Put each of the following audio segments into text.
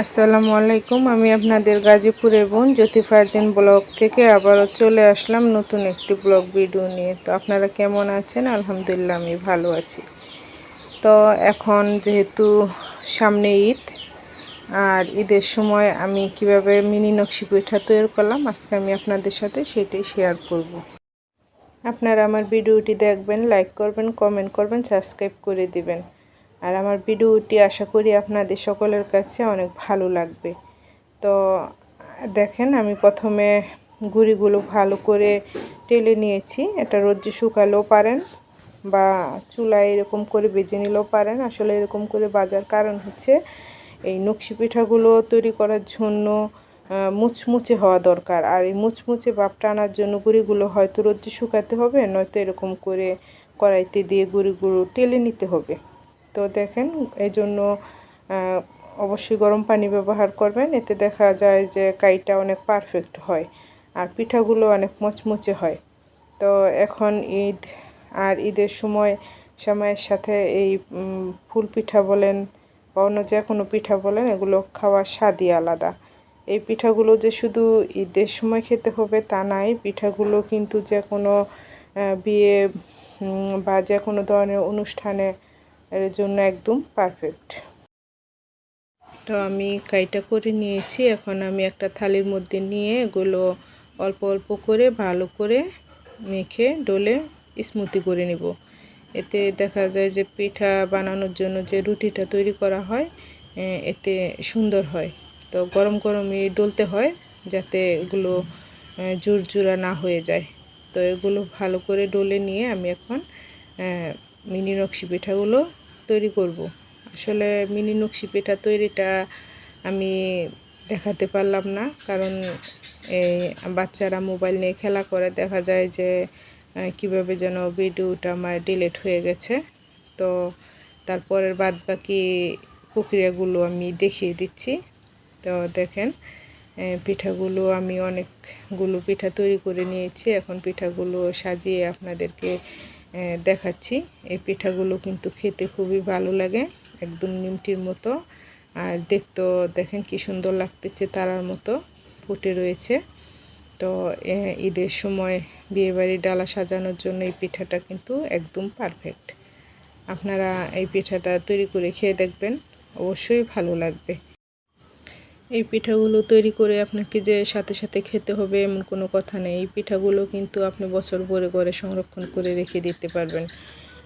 আসসালামু আলাইকুম, আমি আপনাদের গাজীপুরে বোন জ্যোতি ফারদিন ব্লগ থেকে আবারও চলে আসলাম নতুন একটি ব্লগ ভিডিও নিয়ে। তো আপনারা কেমন আছেন? আলহামদুলিল্লাহ, আমি ভালো আছি। তো এখন যেহেতু সামনে ঈদ, আর ঈদের সময় আমি কীভাবে মিনি নকশি পিঠা তৈরি করলাম, আজকে আমি আপনাদের সাথে সেটাই শেয়ার করব। আপনারা আমার ভিডিওটি দেখবেন লাইক করবেন কমেন্ট করবেন সাবস্ক্রাইব করে দিবেন। আর আমার ভিডিওটি আশা করি আপনাদের সকলের কাছে অনেক ভালো লাগবে। তো দেখেন, আমি প্রথমে গুড়িগুলো ভালো করে টেলে নিয়েছি। এটা রোদ্রে শুকালেও পারেন বা চুলায় এরকম করে বেজে নিলেও পারেন। আসলে এরকম করে বাজার কারণ হচ্ছে এই নকশি পিঠাগুলো তৈরি করার জন্য মুচমুচে হওয়া দরকার। আর এই মুচমুচে ভাবটা আনার জন্য গুঁড়িগুলো হয়তো রোদ্রে শুকাতে হবে, নয়তো এরকম করে কড়াইতে দিয়ে গুঁড়িগুলো টেলে নিতে হবে। তো দেখেন এই জন্য অবশ্যই গরম পানি ব্যবহার করবেন। এতে দেখা যায় যে কাইটা অনেক পারফেক্ট হয় আর পিঠাগুলো অনেক মচমচে হয়। তো এখন ঈদ আর ঈদের সময়, সময়ের সাথে এই ফুল পিঠা বলেন বা অন্য যে কোনো পিঠা বলেন, এগুলো খাওয়ার স্বাদই আলাদা। এই পিঠাগুলো যে শুধু ঈদের সময় খেতে হবে তা নাই, পিঠাগুলো কিন্তু যে কোনো বিয়ে বা যে কোনো ধরনের অনুষ্ঠানে এর জন্য একদম পারফেক্ট তো আমি কাইটা করে নিয়েছি। এখন আমি একটা থালির মধ্যে নিয়ে এগুলো অল্প অল্প করে ভালো করে মেখে ডলে স্মুতি করে নিব। এতে দেখা যায় যে পিঠা বানানোর জন্য যে রুটিটা তৈরি করা হয় এতে সুন্দর হয়। তো গরম গরমই ডলতে হয় যাতে এগুলো জোরজোড়া না হয়ে যায়। তো এগুলো ভালো করে ডলে নিয়ে আমি এখন মিনি নকশি পিঠাগুলো তৈরি করব। আসলে মিনি নকশি পিঠা তৈরিটা আমি দেখাতে পারলাম না। কারণ এই বাচ্চারা মোবাইল নিয়ে খেলা করে, দেখা যায় যে কীভাবে যেন ভিডিওটা আমার ডিলেট হয়ে গেছে। তো তারপরের বাদ বাকি প্রক্রিয়াগুলো আমি দেখিয়ে দিচ্ছি। তো দেখেন পিঠাগুলো আমি অনেকগুলো পিঠা তৈরি করে নিয়েছি। এখন পিঠাগুলো সাজিয়ে আপনাদেরকে দেখাচ্ছি। এই পিঠাগুলো কিন্তু খেতে খুবই ভালো লাগে, একদম নিমটির মতো। আর দেখতেও দেখেন কি সুন্দর লাগতেছে তারার মতো, ফুটে রয়েছে। তো ঈদের সময় বিয়েবাড়ির ডালা সাজানোর জন্য এই পিঠাটা কিন্তু একদম পারফেক্ট আপনারা এই পিঠাটা তৈরি করে খেয়ে দেখবেন, অবশ্যই ভালো লাগবে। এই পিঠাগুলো তৈরি করে আপনাকে যে সাথে সাথে খেতে হবে এমন কোনো কথা নেই। এই পিঠাগুলো কিন্তু আপনি বছর ভরে করে সংরক্ষণ করে রেখে দিতে পারবেন।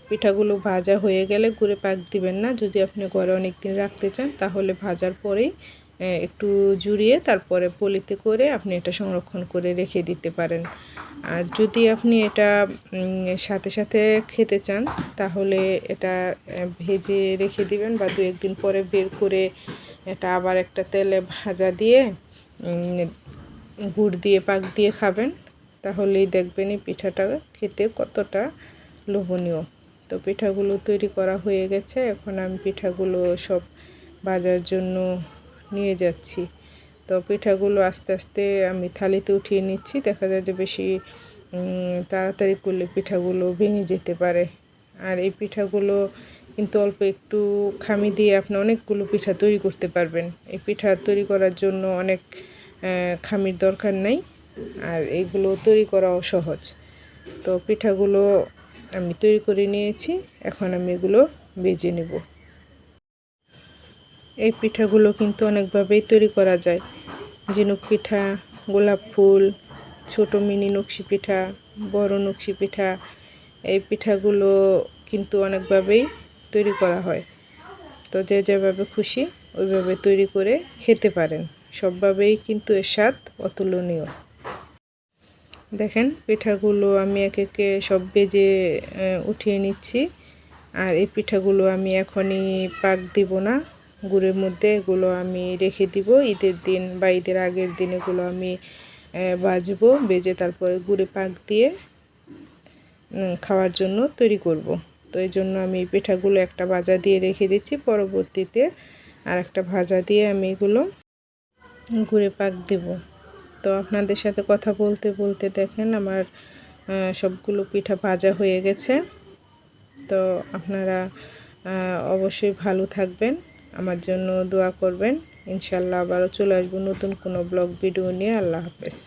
পিঠাগুলো ভাজা হয়ে গেলে গুঁড়ে পাক দিবেন না। যদি আপনি ঘরে অনেক দিন রাখতে চান, তাহলে ভাজার পরেই একটু জুড়িয়ে তারপরে পলিতে করে আপনি এটা সংরক্ষণ করে রেখে দিতে পারেন। আর যদি আপনি এটা সাথে সাথে খেতে চান, তাহলে এটা ভেজে রেখে দিবেন বা দু একদিন পরে বের করে এটা আবার একটা তেলে ভাজা দিয়ে গুড় দিয়ে, পাক দিয়ে খাবেন। তাহলেই দেখবেন এই পিঠাটা খেতে কতটা লোভনীয়। তো পিঠাগুলো তৈরি করা হয়ে গেছে, এখন আমি পিঠাগুলো সব ভাজার জন্য নিয়ে যাচ্ছি। তো পিঠাগুলো আস্তে আস্তে আমি থালিতে উঠিয়ে নিচ্ছি, দেখা যায় যে বেশি তাড়াতাড়ি করলে পিঠাগুলো ভেঙে যেতে পারে। আর এই পিঠাগুলো কিন্তু অল্প একটু খামি দিয়ে আপনি অনেকগুলো পিঠা তৈরি করতে পারবেন। এই পিঠা তৈরি করার জন্য অনেক খামির দরকার নেই, আর এইগুলো তৈরি করাও সহজ। তো পিঠাগুলো আমি তৈরি করে নিয়েছি, এখন আমি এগুলো বেজে নেব। এই পিঠাগুলো কিন্তু অনেকভাবেই তৈরি করা যায়। ঝিনুক পিঠা, গোলাপ ফুল, ছোট মিনি নকশি পিঠা, বড় নকশি পিঠা, এই পিঠাগুলো কিন্তু অনেকভাবেই তৈরি করা হয়। তো যে যেভাবে খুশি ওইভাবে তৈরি করে খেতে পারেন। সবভাবেই কিন্তু এর স্বাদ অতুলনীয়। দেখেন, পিঠাগুলো আমি এক একে সব বেজে উঠিয়ে নিচ্ছি। আর এই পিঠাগুলো আমি এখনই পাক দিব না। গুড়ের মধ্যে এগুলো আমি রেখে দিব। ঈদের দিন বা ঈদের আগের দিন এগুলো আমি বাজবো বেজে তারপরে গুড়ে পাক দিয়ে খাওয়ার জন্য তৈরি করব। তো এই জন্য আমি পিঠাগুলো একটা ভাজা দিয়ে রেখে দিচ্ছি, পরবর্তীতে আর একটা ভাজা দিয়ে আমি এগুলো ঘুরে পাক দেব। তো আপনাদের সাথে কথা বলতে বলতে দেখেন আমার সবগুলো পিঠা ভাজা হয়ে গেছে। তো আপনারা অবশ্যই ভালো থাকবেন, আমার জন্য দোয়া করবেন। ইনশাল্লাহ আবারও চলে আসব নতুন কোনো ব্লগ, ভিডিও নিয়ে। আল্লাহ হাফেজ।